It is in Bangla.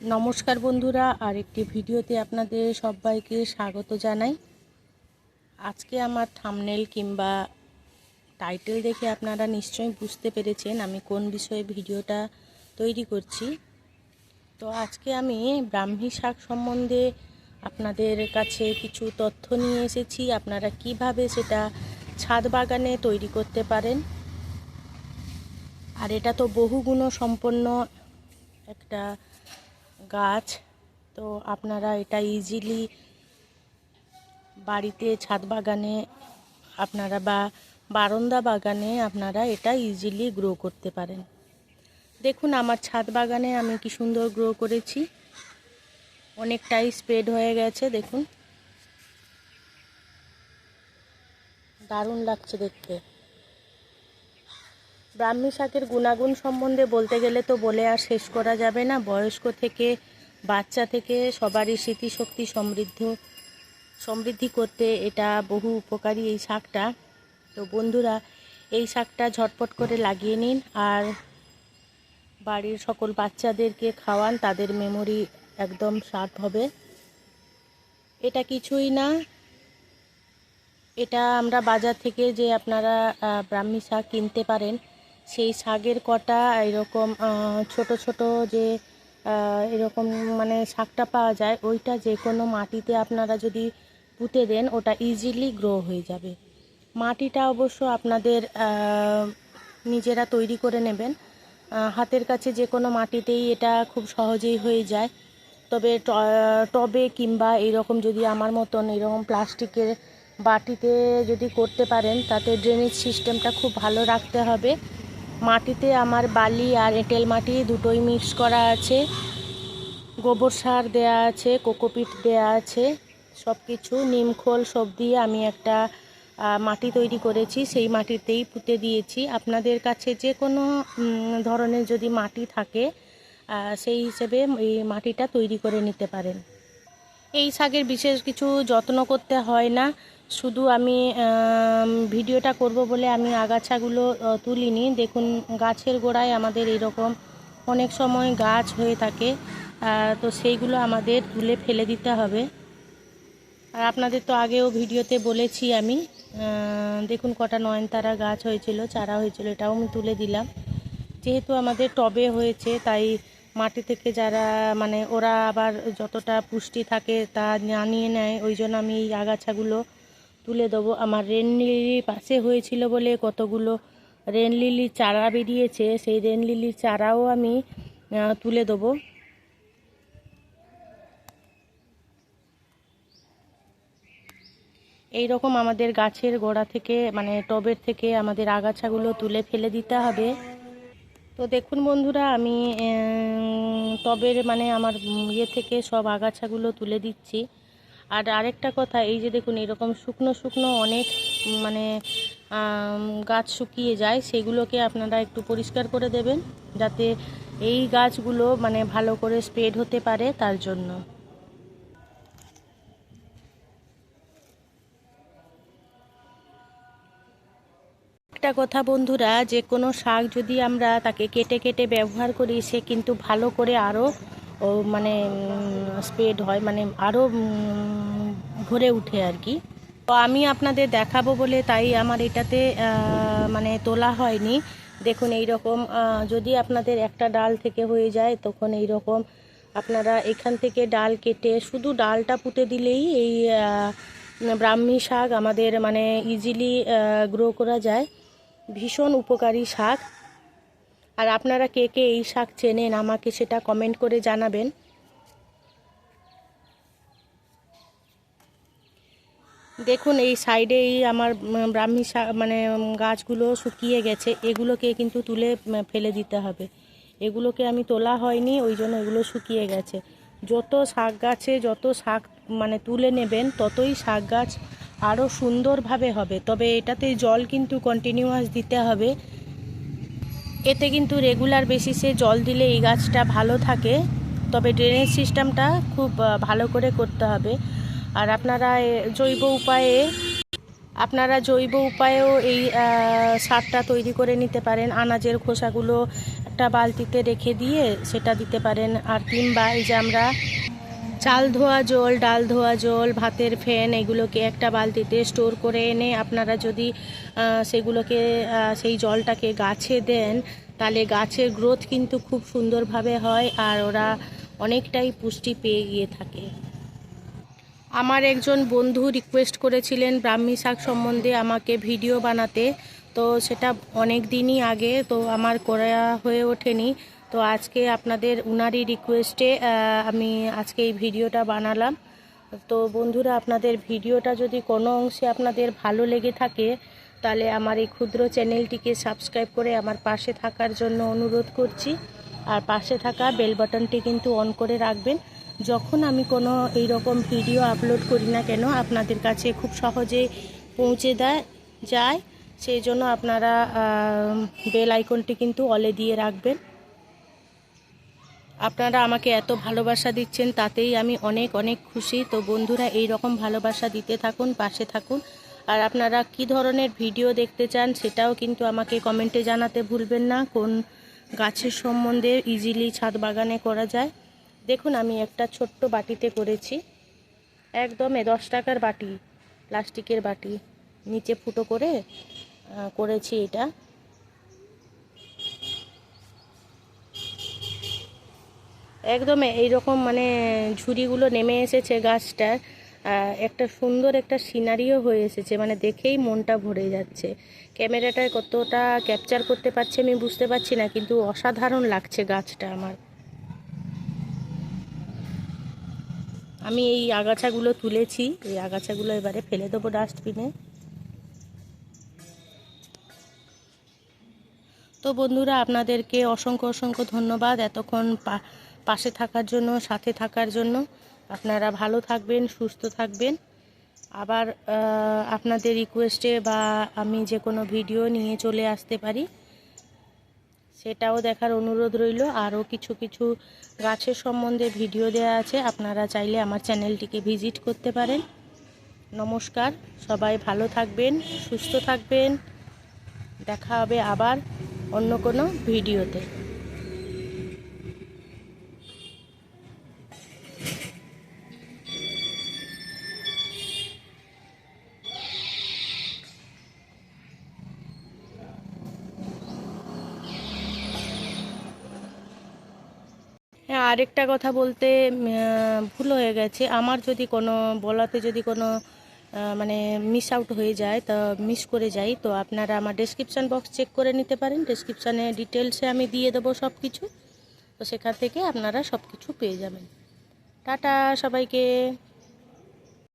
নমস্কার বন্ধুরা আর একটি ভিডিওতে আপনাদের সবাইকে স্বাগত জানাই। আজকে আমার থামনেল কিংবা টাইটেল দেখে আপনারা নিশ্চয়ই বুঝতে পেরেছেন আমি কোন বিষয়ে ভিডিওটা তৈরি করছি। তো আজকে আমি ব্রাহ্মী শাক সম্বন্ধে আপনাদের কাছে কিছু তথ্য নিয়ে এসেছি, আপনারা কীভাবে সেটা ছাদ বাগানে তৈরি করতে পারেন। আর এটা তো বহুগুণ সম্পন্ন একটা গাছ। তো আপনারা এটা ইজিলি বাড়িতে ছাদ বাগানে আপনারা বা বারান্দা বাগানে আপনারা এটা ইজিলি গ্রো করতে পারেন। দেখুন, আমার ছাদ বাগানে আমি কি সুন্দর গ্রো করেছি। অনেকটাই স্প্রেড হয়ে গেছে, দেখুন। দারুণ লাগছে দেখতে। ব্রাহ্মী শাকের গুণাগুণ সম্বন্ধে বলতে গেলে তো বলে আর শেষ করা যাবে না। বয়স্ক থেকে, বাচ্চা থেকে সবারই স্মৃতিশক্তি সমৃদ্ধ, সমৃদ্ধি করতে এটা বহু উপকারী এই শাকটা। তো বন্ধুরা, এই শাকটা ঝটপট করে লাগিয়ে নিন আর বাড়ির সকল বাচ্চাদেরকে খাওয়ান, তাদের মেমোরি একদম শার্প হবে। এটা কিছুই না, এটা আমরা বাজার থেকে যে আপনারা ব্রাহ্মী শাক কিনতে পারেন সেই শাকের কটা, এরকম ছোট ছোট যে এরকম মানে শাকটা পাওয়া যায়, ওইটা যে কোনো মাটিতে আপনারা যদি পুঁতে দেন, ওটা ইজিলি গ্রো হয়ে যাবে। মাটিটা অবশ্য আপনাদের নিজেরা তৈরি করে নেবেন। হাতের কাছে যে কোনো মাটিতেই এটা খুব সহজেই হয়ে যায়। তবে টবে কিংবা এরকম যদি আমার মতন এরকম প্লাস্টিকের বাটিতে যদি করতে পারেন, তাতে ড্রেনেজ সিস্টেমটা খুব ভালো রাখতে হবে। মাটিতে আমার বালি আর এঁটেল মাটি দুটোই মিক্স করা আছে। গোবর সার দেয়া আছে, কোকোপিট দেয়া আছে। সব কিছু নিমখোল সব দিয়ে আমি একটা মাটি তৈরি করেছি। সেই মাটিতেই পুঁতে দিয়েছি। আপনাদের কাছে যে কোনো ধরনের যদি মাটি থাকে সেই হিসেবে এই মাটিটা তৈরি করে নিতে পারেন। এই শাকের বিশেষ কিছু যত্ন করতে হয় না। শুধু আমি ভিডিওটা করব বলে আমি আগাছাগুলো তুলিনি। দেখুন, গাছের গোড়ায় আমাদের এরকম অনেক সময় গাছ হয়ে থাকে তো সেইগুলো আমাদের তুলে ফেলে দিতে হবে। আর আপনাদের তো আগেও ভিডিওতে বলেছি আমি দেখুন কটা নয়নতারা গাছ হয়েছিল, চারা হয়েছিল, এটাও আমি তুলে দিলাম। যেহেতু আমাদের টবে হয়েছে, তাই মাটি থেকে যারা মানে ওরা আবার যতটা পুষ্টি থাকে তা জানিয়ে নেয়, ওই জন্য আমি এই আগাছাগুলো তুলে দেবো। আমার রেন লিলির পাশে হয়েছিল বলে কতগুলো রেন লিলির চারা বেরিয়েছে, সেই রেন লিলির চারাও আমি তুলে দেবো। এই রকম আমাদের গাছের গোড়া থেকে মানে টবের থেকে আমাদের আগাছাগুলো তুলে ফেলে দিতে হবে। তো দেখুন বন্ধুরা, আমি টবের মানে আমার ইয়ে থেকে সব আগাছাগুলো তুলে দিচ্ছি। আর আরেকটা কথা, এই যে দেখুন, এরকম শুকনো শুকনো অনেক মানে গাছ শুকিয়ে যায়, সেগুলোকে আপনারা একটু পরিষ্কার করে দেবেন, যাতে এই গাছগুলো মানে ভালো করে স্প্রেড হতে পারে তার জন্য। একটা কথা বন্ধুরা, যে কোনো শাক যদি আমরা তাকে কেটে কেটে ব্যবহার করি, সে কিন্তু ভালো করে আরও ও মানে স্প্রেড হয় মানে আরও ভরে উঠে আর কি। তো আমি আপনাদের দেখাবো বলে তাই আমার এটাতে মানে তোলা হয়নি। দেখুন এই রকম যদি আপনাদের একটা ডাল থেকে হয়ে যায়, তখন এই রকম আপনারা এখান থেকে ডাল কেটে, শুধু ডালটা পুঁতে দিলেই এই ব্রাহ্মী শাক আমাদের মানে ইজিলি গ্রো করা যায়। ভীষণ উপকারী শাক। আর আপনারা কে কে এই শাক চেনেন, আমাকে সেটা কমেন্ট করে জানাবেন। দেখুন, এই সাইডে এই আমার ব্রাহ্মী শাক মানে গাছগুলো শুকিয়ে গেছে, এগুলোকে কিন্তু তুলে ফেলে দিতে হবে। এগুলোকে আমি তোলা হয়নি, ওই জন্য এগুলো শুকিয়ে গেছে। যত শাক গাছে, যত শাক মানে তুলে নেবেন, ততই শাক গাছ আরও সুন্দরভাবে হবে। তবে এটাতে জল কিন্তু কন্টিনিউয়াস দিতে হবে। এতে কিন্তু রেগুলার বেসিসে জল দিলে এই গাছটা ভালো থাকে। তবে ড্রেনেজ সিস্টেমটা খুব ভালো করে করতে হবে। আর আপনারা জৈব উপায়ে, আপনারা জৈব উপায়েও এই সারটা তৈরি করে নিতে পারেন। আনাজের খোসাগুলো একটা বালতিতে রেখে দিয়ে সেটা দিতে পারেন। আর কিংবা এই যে আমরা চাল ধোয়া জল, ডাল ধোয়া জল, ভাতের ফ্যান এগুলোকে একটা বালতিতে স্টোর করে এনে আপনারা যদি সেগুলোকে সেই জলটাকে গাছে দেন, তাহলে গাছের গ্রোথ কিন্তু খুব সুন্দরভাবে হয় আর ওরা অনেকটাই পুষ্টি পেয়ে গিয়ে থাকে। আমার একজন বন্ধু রিকোয়েস্ট করেছিলেন ব্রাহ্মী শাক সম্বন্ধে আমাকে ভিডিও বানাতে, তো সেটা অনেক দিনই আগে, তো আমার করা হয়ে ওঠেনি। তো আজকে আপনাদের উনারই রিকোয়েস্টে আমি আজকে এই ভিডিওটা বানালাম। তো বন্ধুরা, আপনাদের ভিডিওটা যদি কোনো অংশে আপনাদের ভালো লেগে থাকে, তাহলে আমার এই ক্ষুদ্র চ্যানেলটিকে সাবস্ক্রাইব করে আমার পাশে থাকার জন্য অনুরোধ করছি। আর পাশে থাকা বেল বাটনটি কিন্তু অন করে রাখবেন। যখন আমি কোনো এই রকম ভিডিও আপলোড করি না কেন, আপনাদের কাছে খুব সহজে পৌঁছে দেয় যায়। সেই জন্য আপনারা বেল আইকনটি কিন্তু অলে দিয়ে রাখবেন। আপনারা আমাকে এত ভালোবাসা দিচ্ছেন, তাতেই আমি অনেক অনেক খুশি। তো বন্ধুরা এই রকম ভালোবাসা দিতে থাকুন, পাশে থাকুন। আর আপনারা কি ধরনের ভিডিও দেখতে চান, সেটাও কিন্তু আমাকে কমেন্টে জানাতে ভুলবেন না। কোন গাছের সম্বন্ধে ইজিলি ছাদ বাগানে করা যায়। দেখুন, আমি একটা ছোট্ট বাটিতে করেছি। একদম এ দশ টাকার বাটি, প্লাস্টিকের বাটি। নিচে ফুটো করে করেছি এটা। একদম এইরকম মানে ঝুড়িগুলো নেমে এসেছে গাছটার। একটা সুন্দর একটা সিনারিও হয়ে এসেছে মানে দেখেই মনটা ভরে যাচ্ছে। ক্যামেরাটায় কতটা ক্যাপচার করতে পারছি আমি বুঝতে পারছি না, কিন্তু অসাধারণ লাগছে গাছটা আমার। আমি এই আগাছাগুলো তুলেছি, এই আগাছাগুলো এবারে ফেলে দেবো ডাস্টবিনে। তো বন্ধুরা, আপনাদেরকে অসংখ্য অসংখ্য ধন্যবাদ। এতক্ষণ পা- পাশে থাকার জন্য, সাথে থাকার জন্য। আপনারা ভালো থাকবেন, সুস্থ থাকবেন। আবার আপনাদের রিকোয়েস্টে বা আমি যে কোনো ভিডিও নিয়ে চলে আসতে পারি। সেটাও দেখার অনুরোধ রইল। আরও কিছু কিছু গাছের সম্বন্ধে ভিডিও দেওয়া আছে। আপনারা চাইলে আমার চ্যানেলটিকে ভিজিট করতে পারেন। নমস্কার। সবাই ভালো থাকবেন, সুস্থ থাকবেন। দেখা হবে আবার অন্য কোনো ভিডিওতে আরেকটা কথা বলতে ভুল হয়ে গেছে। আমার যদি কোনো, বলাতে যদি কোনো মানে মিস আউট হয়ে যায়, তো মিস করে যাই, তো আপনারা আমার ডেসক্রিপশান বক্স চেক করে নিতে পারেন। ডেসক্রিপশানে ডিটেলসে আমি দিয়ে দেবো সব কিছু তো সেখান থেকে আপনারা সব কিছু পেয়ে যাবেন। টাটা, সবাইকে।